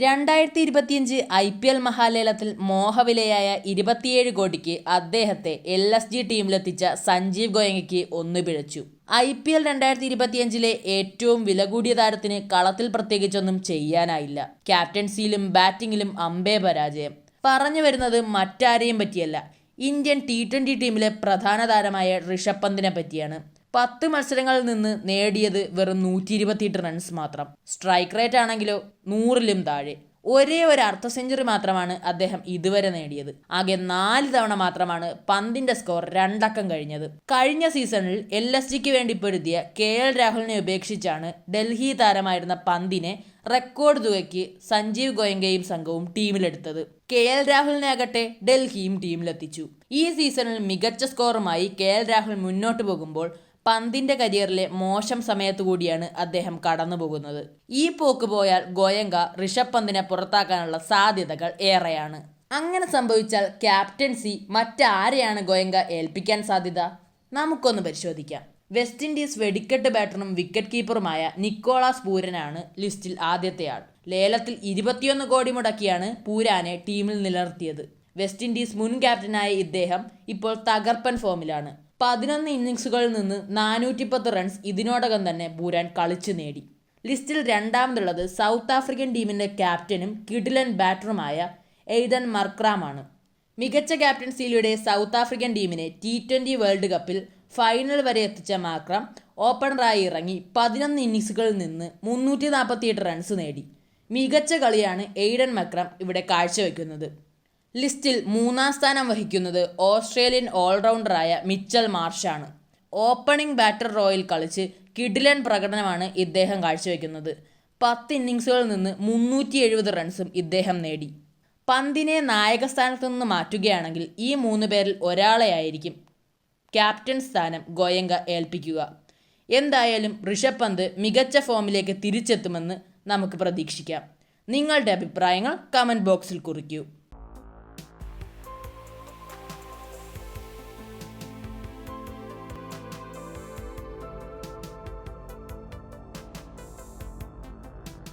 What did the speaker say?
രണ്ടായിരത്തി ഇരുപത്തിയഞ്ച് I P L മഹാലേലത്തിൽ മോഹവിലയായ ഇരുപത്തിയേഴ് കോടിക്ക് അദ്ദേഹത്തെ എൽ എസ് ജി ടീമിലെത്തിച്ച സഞ്ജീവ് ഗോയങ്കയ്ക്ക് ഒന്നു പിഴച്ചു. ഐ പി എൽ രണ്ടായിരത്തി ഇരുപത്തിയഞ്ചിലെ ഏറ്റവും വില കൂടിയ താരത്തിന് കളത്തിൽ പ്രത്യേകിച്ചൊന്നും ചെയ്യാനായില്ല. ക്യാപ്റ്റൻസിയിലും ബാറ്റിംഗിലും അമ്പേ പരാജയം. പറഞ്ഞു വരുന്നത് മറ്റാരെയും പറ്റിയല്ല. ഇന്ത്യൻ ടി ട്വന്റി ടീമിലെ പ്രധാന താരമായ ഋഷഭ് പന്തിനെ പറ്റിയാണ്. പത്ത് മത്സരങ്ങളിൽ നിന്ന് നേടിയത് വെറും നൂറ്റി ഇരുപത്തിയെട്ട് റൺസ് മാത്രം. സ്ട്രൈക്ക് റേറ്റ് ആണെങ്കിലോ നൂറിലും താഴെ. ഒരേ ഒരു അർദ്ധ സെഞ്ചുറി മാത്രമാണ് അദ്ദേഹം ഇതുവരെ നേടിയത്. ആകെ നാല് തവണ മാത്രമാണ് പന്തിന്റെ സ്കോർ രണ്ടക്കം കഴിഞ്ഞത്. കഴിഞ്ഞ സീസണിൽ എൽ എസ് ജിക്ക് വേണ്ടി പൊരുതിയ കെ എൽ രാഹുലിനെ ഉപേക്ഷിച്ചാണ് ഡൽഹി താരമായിരുന്ന പന്തിനെ റെക്കോർഡ് തുകയ്ക്ക് സഞ്ജീവ് ഗോയങ്കയും സംഘവും ടീമിലെടുത്തത്. K L രാഹുലിനാകട്ടെ ഡൽഹിയും ടീമിലെത്തിച്ചു. ഈ സീസണിൽ മികച്ച സ്കോറുമായി കെ എൽ രാഹുൽ മുന്നോട്ട് പോകുമ്പോൾ പന്തിന്റെ കരിയറിലെ മോശം സമയത്തു കൂടിയാണ് അദ്ദേഹം കടന്നുപോകുന്നത് ഈ പോക്ക് പോയാൽ ഗോയങ്ക ഋഷഭ് പന്തിനെ പുറത്താക്കാനുള്ള സാധ്യതകൾ ഏറെയാണ്. അങ്ങനെ സംഭവിച്ചാൽ ക്യാപ്റ്റൻസി മറ്റാരെയാണ് ഗോയങ്ക ഏൽപ്പിക്കാൻ സാധ്യത? നമുക്കൊന്ന് പരിശോധിക്കാം. വെസ്റ്റ് ഇൻഡീസ് വെടിക്കെട്ട് ബാറ്ററും വിക്കറ്റ് കീപ്പറുമായ നിക്കോളാസ് പൂരനാണ് ലിസ്റ്റിൽ ആദ്യത്തെ ആൾ. ലേലത്തിൽ ഇരുപത്തിയൊന്ന് കോടി മുടക്കിയാണ് പൂരാനെ ടീമിൽ നിലനിർത്തിയത്. വെസ്റ്റ് ഇൻഡീസ് മുൻ ക്യാപ്റ്റനായ ഇദ്ദേഹം ഇപ്പോൾ തകർപ്പൻ ഫോമിലാണ്. പതിനൊന്ന് ഇന്നിങ്സുകളിൽ നിന്ന് നാനൂറ്റിപ്പത്ത് റൺസ് ഇതിനോടകം തന്നെ ബൂരാൻ കളിച്ചു നേടി. ലിസ്റ്റിൽ രണ്ടാമതുള്ളത് സൗത്ത് ആഫ്രിക്കൻ ടീമിന്റെ ക്യാപ്റ്റനും കിഡിലൻ ബാറ്ററുമായ എയ്തൻ മർക്രാമാണ്. മികച്ച ക്യാപ്റ്റൻസിയിലൂടെ സൗത്ത് ആഫ്രിക്കൻ ടീമിനെ ടി ട്വന്റി വേൾഡ് കപ്പിൽ ഫൈനൽ വരെ എത്തിച്ച മാക്രം ഓപ്പണറായി ഇറങ്ങി പതിനൊന്ന് ഇന്നിങ്സുകളിൽ നിന്ന് മുന്നൂറ്റി നാൽപ്പത്തിയെട്ട് റൺസ് നേടി. മികച്ച കളിയാണ് എയ്ഡൻ മക്രം ഇവിടെ കാഴ്ചവെക്കുന്നത്. ലിസ്റ്റിൽ മൂന്നാം സ്ഥാനം വഹിക്കുന്നത് ഓസ്ട്രേലിയൻ ഓൾറൗണ്ടറായ മിച്ചൽ മാർഷാണ്. ഓപ്പണിംഗ് ബാറ്റർ റോയിൽ കളിച്ച് കിഡിലൻ പ്രകടനമാണ് ഇദ്ദേഹം കാഴ്ചവെക്കുന്നത്. പത്ത് ഇന്നിങ്സുകളിൽ നിന്ന് മുന്നൂറ്റി എഴുപത് റൺസും ഇദ്ദേഹം നേടി. പന്തിനെ നായകസ്ഥാനത്തു നിന്ന് മാറ്റുകയാണെങ്കിൽ ഈ മൂന്ന് പേരിൽ ഒരാളെയായിരിക്കും ക്യാപ്റ്റൻ സ്ഥാനം ഗോയങ്ക ഏൽപ്പിക്കുക. എന്തായാലും ഋഷഭ് പന്ത് മികച്ച ഫോമിലേക്ക് തിരിച്ചെത്തുമെന്ന് നമുക്ക് പ്രതീക്ഷിക്കാം. നിങ്ങളുടെ അഭിപ്രായങ്ങൾ കമന്റ് ബോക്സിൽ കുറിക്കൂ.